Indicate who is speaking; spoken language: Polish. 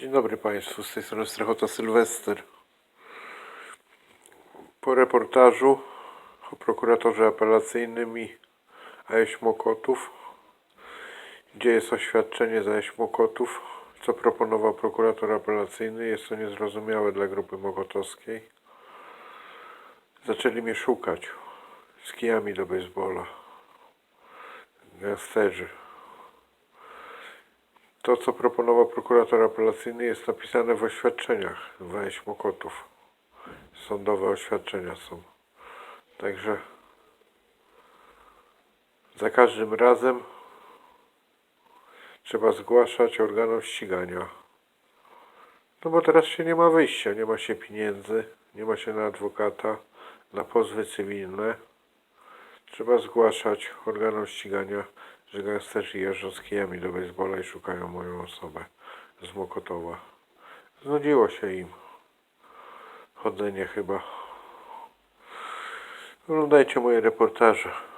Speaker 1: Dzień dobry Państwu, z tej strony Strachota Sylwester. Po reportażu o prokuratorze apelacyjnym i Mokotów, gdzie jest oświadczenie z AS Mokotów, co proponował prokurator apelacyjny, jest to niezrozumiałe dla grupy mokotowskiej. Zaczęli mnie szukać z kijami do baseballa. Gangsterzy. To, co proponował prokurator apelacyjny, jest napisane w oświadczeniach w AS Mokotów. Sądowe oświadczenia są. Także za każdym razem trzeba zgłaszać organom ścigania. No bo teraz się nie ma wyjścia, nie ma się pieniędzy, nie ma się na adwokata, na pozwy cywilne. Trzeba zgłaszać organom ścigania, że gangsterzy jeżdżą z kijami do baseballa i szukają moją osobę z Mokotowa. Znudziło się im chodzenie chyba. Oglądajcie moje reportaże.